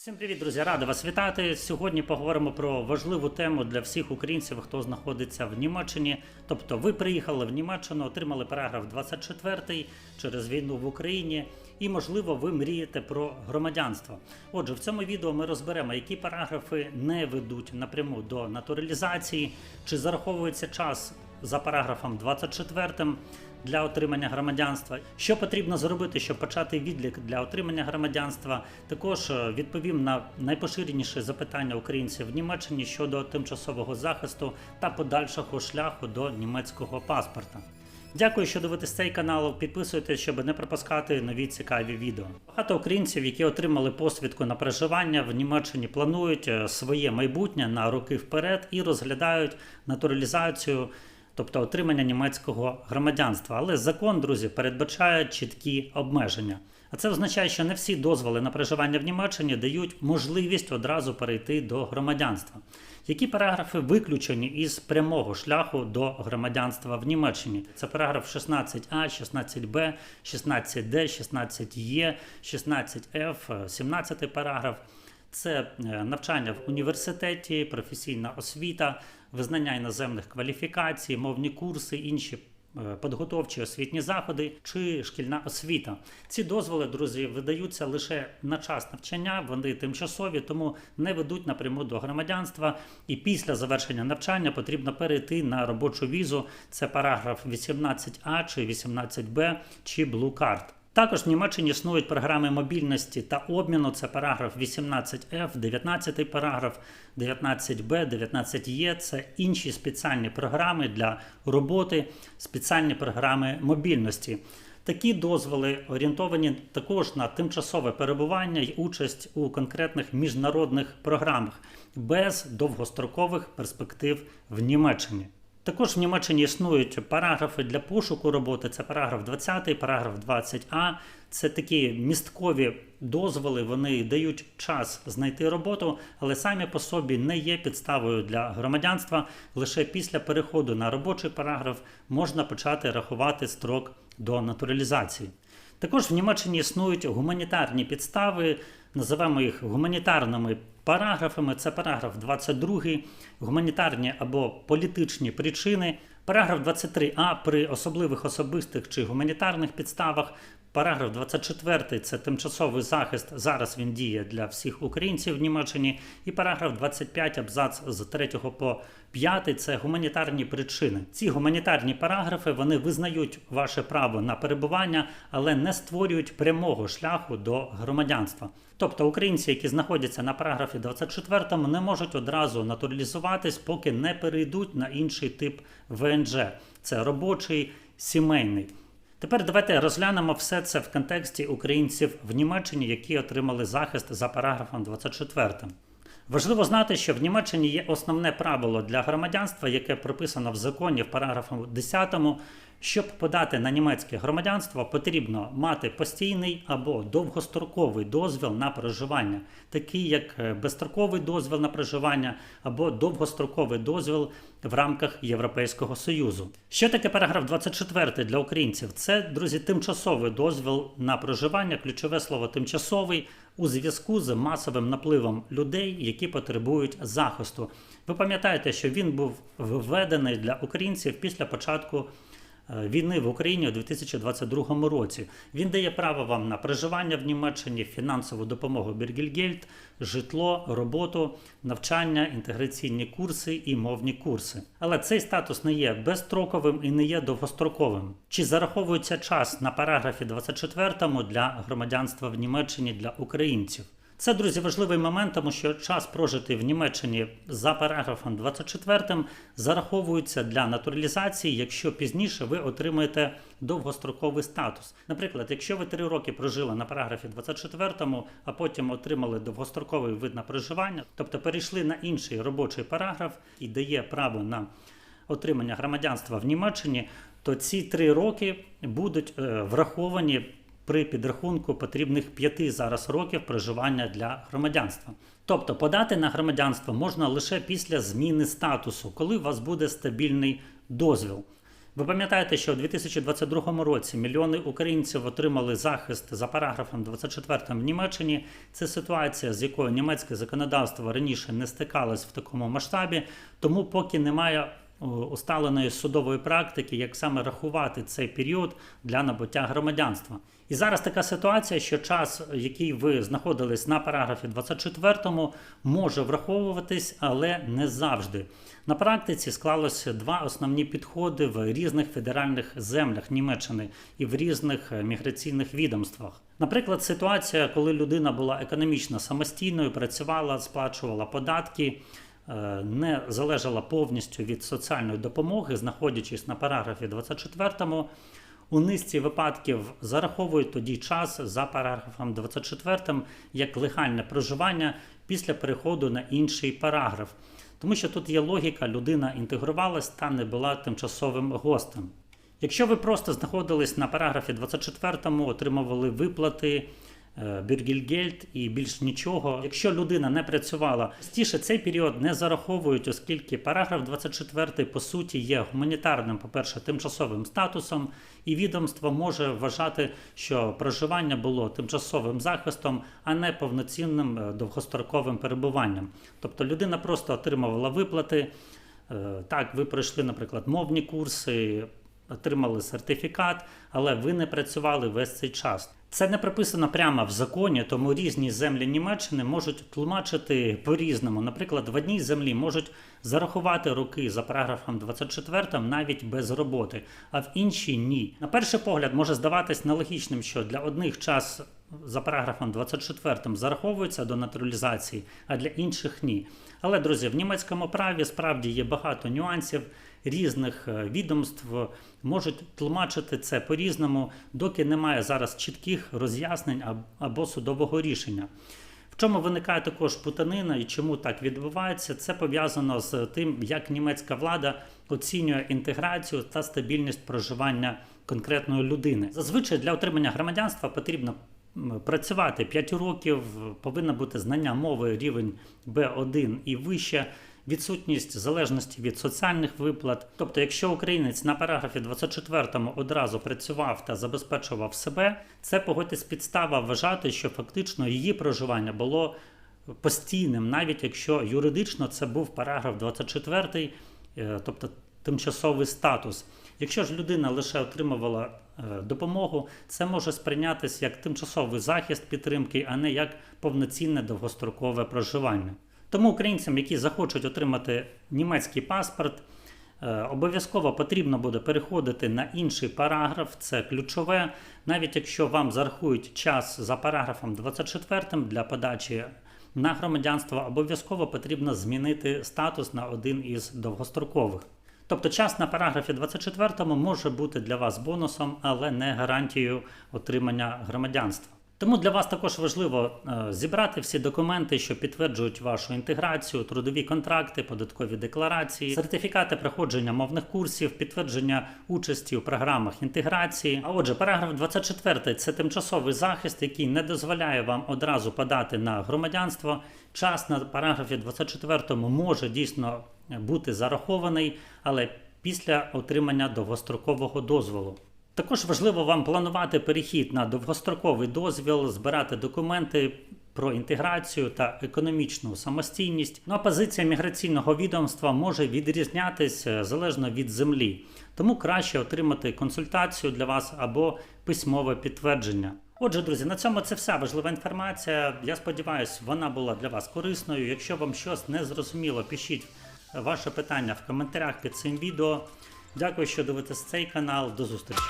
Всім привіт, друзі! Радий вас вітати. Сьогодні поговоримо про важливу тему для всіх українців, хто знаходиться в Німеччині. Тобто, ви приїхали в Німеччину, отримали параграф 24 через війну в Україні, і можливо, ви мрієте про громадянство. Отже, в цьому відео ми розберемо, які параграфи не ведуть напряму до натуралізації, чи зараховується час за параграфом 24 для отримання громадянства. Що потрібно зробити, щоб почати відлік для отримання громадянства? Також е, відповім на найпоширеніші запитання українців в Німеччині щодо тимчасового захисту та подальшого шляху до німецького паспорта. Дякую, що дивитесь цей канал. Підписуйтесь, щоб не пропускати нові цікаві відео. Багато українців, які отримали посвідку на проживання в Німеччині, планують е, своє майбутнє на роки вперед і розглядають натуралізацію, тобто отримання німецького громадянства. Але закон, друзі, передбачає чіткі обмеження. А це означає, що не всі дозволи на проживання в Німеччині дають можливість одразу перейти до громадянства. Які параграфи виключені із прямого шляху до громадянства в Німеччині? Це параграф 16а, 16б, 16д, 16е, 16ф, 17 параграф. Це е, навчання в університеті, професійна освіта, визнання іноземних кваліфікацій, мовні курси, інші е, підготовчі освітні заходи чи шкільна освіта. Ці дозволи, друзі, видаються лише на час навчання, вони тимчасові, тому не ведуть напряму до громадянства. І після завершення навчання потрібно перейти на робочу візу. Це параграф 18а чи 18б чи Blue Card. Також в Німеччині існують програми мобільності та обміну. Це параграф 18F, 19 параграф, 19Б, 19Е. Це інші спеціальні програми для роботи, спеціальні програми мобільності. Такі дозволи орієнтовані також на тимчасове перебування і участь у конкретних міжнародних програмах без довгострокових перспектив в Німеччині. Також в Німеччині існують параграфи для пошуку роботи. Це параграф 20, параграф 20а. Це такі місткові дозволи. Вони дають час знайти роботу, але самі по собі не є підставою для громадянства. Лише після переходу на робочий параграф можна почати рахувати строк до натуралізації. Також в Німеччині існують гуманітарні підстави, називаємо їх гуманітарними параграфами. Це параграф 22, гуманітарні або політичні причини. Параграф 23а при особливих особистих чи гуманітарних підставах. Параграф 24 це тимчасовий захист. Зараз він діє для всіх українців в Німеччині. І параграф 25 абзац з 3 по 5 це гуманітарні причини. Ці гуманітарні параграфи вони визнають ваше право на перебування, але не створюють прямого шляху до громадянства. Тобто українці, які знаходяться на параграфі 24, не можуть одразу натуралізуватись, поки не перейдуть на інший тип ВНЖ. Це робочий сімейний. Тепер давайте розглянемо все це в контексті українців в Німеччині, які отримали захист за параграфом 24. Важливо знати, що в Німеччині є основне правило для громадянства, яке прописано в законі в параграфі 10. Щоб подати на німецьке громадянство, потрібно мати постійний або довгостроковий дозвіл на проживання, такий як е, безстроковий дозвіл на проживання або довгостроковий дозвіл в рамках Європейського Союзу. Що таке параграф 24 для українців? Це, друзі, тимчасовий дозвіл на проживання, ключове слово тимчасовий у зв'язку з масовим напливом людей, які потребують захисту. Ви пам'ятаєте, що він був введений для українців після початку. Е, Війни в Україні у 2022 році він дає право вам на проживання в Німеччині, фінансову допомогу Бергельгельд, житло, роботу, навчання, інтеграційні курси і мовні курси. Але цей статус не є безстроковим і не є довгостроковим. Чи зараховується час на параграфі 24 для громадянства в Німеччині для українців? Це, друзі, важливий момент, тому що час прожитий в Німеччині за параграфом 24 зараховується для натуралізації, якщо пізніше ви отримаєте довгостроковий статус. Наприклад, якщо ви три роки прожили на параграфі 24, а потім отримали довгостроковий вид на проживання, тобто перейшли на інший робочий параграф і дає право на отримання громадянства в Німеччині, то ці три роки будуть е, враховані при підрахунку потрібних п'яти зараз років проживання для громадянства. Тобто подати на громадянство можна лише після зміни статусу, коли у вас буде стабільний дозвіл. Ви пам'ятаєте, що у 2022 році мільйони українців отримали захист за параграфом 24 в Німеччині. Це ситуація, з якою німецьке законодавство раніше не стикалось в такому масштабі, тому поки немає о, усталеної судової практики, як саме рахувати цей період для набуття громадянства. І зараз така ситуація, що час, який ви знаходились на параграфі 24, може враховуватись, але не завжди. На практиці склалося два основні підходи в різних федеральних землях Німеччини і в різних е, міграційних відомствах. Наприклад, ситуація, коли людина була економічно самостійною, працювала, сплачувала податки, е, не залежала повністю від соціальної допомоги, знаходячись на параграфі 24, у низці випадків зараховують тоді час за параграфом 24 як легальне проживання після переходу на інший параграф. Тому що тут є логіка, людина інтегрувалась та не була тимчасовим гостем. Якщо ви просто знаходились на параграфі 24, отримували виплати, е, Бюргельгельд і більш нічого. Якщо людина не працювала, стіше цей період не зараховують, оскільки параграф 24 по суті є гуманітарним, по-перше, тимчасовим статусом, і відомство може вважати, що проживання було тимчасовим захистом, а не повноцінним е, довгостроковим перебуванням. Тобто людина просто отримувала виплати. Е, Так, ви пройшли, наприклад, мовні курси, отримали сертифікат, але ви не працювали весь цей час. Це не прописано прямо в законі, тому різні землі Німеччини можуть тлумачити по-різному. Наприклад, в одній землі можуть зарахувати роки за параграфом 24 навіть без роботи, а в іншій ні. На перший погляд може здаватись нелогічним, що для одних час за параграфом 24 зараховується до натуралізації, а для інших ні. Але, друзі, в німецькому праві справді є багато нюансів різних е, відомств можуть тлумачити це по-різному, доки немає зараз чітких роз'яснень або судового рішення. В чому виникає також путанина і чому так відбувається, це пов'язано з тим, як німецька влада оцінює інтеграцію та стабільність проживання конкретної людини. Зазвичай для отримання громадянства потрібно працювати 5 років, повинно бути знання мови рівень B1 і вище. Відсутність залежності від соціальних виплат. Тобто, якщо українець на параграфі 24 одразу працював та забезпечував себе, це погодьтесь підстава вважати, що фактично її проживання було постійним, навіть якщо юридично це був параграф 24, е, тобто тимчасовий статус. Якщо ж людина лише отримувала е, допомогу, це може сприйнятися як тимчасовий захист підтримки, а не як повноцінне довгострокове проживання. Тому українцям, які захочуть отримати німецький паспорт, е, обов'язково потрібно буде переходити на інший параграф, це ключове. Навіть якщо вам зарахують час за параграфом 24 для подачі на громадянство, обов'язково потрібно змінити статус на один із довгострокових. Тобто час на параграфі 24 може бути для вас бонусом, але не гарантією отримання громадянства. Тому для вас також важливо е, зібрати всі документи, що підтверджують вашу інтеграцію, трудові контракти, податкові декларації, сертифікати проходження мовних курсів, підтвердження участі у програмах інтеграції. А отже, параграф 24 – це тимчасовий захист, який не дозволяє вам одразу подати на громадянство. Час на параграфі 24 може дійсно бути зарахований, але після отримання довгострокового дозволу. Також важливо вам планувати перехід на довгостроковий дозвіл, збирати документи про інтеграцію та економічну самостійність. Ну а позиція міграційного відомства може відрізнятися залежно від землі, тому краще отримати консультацію для вас або письмове підтвердження. Отже, друзі, на цьому це вся важлива інформація. Я сподіваюся, вона була для вас корисною. Якщо вам щось не зрозуміло, пишіть ваше питання в коментарях під цим відео. Дякую, що дивитесь цей канал. До зустрічі.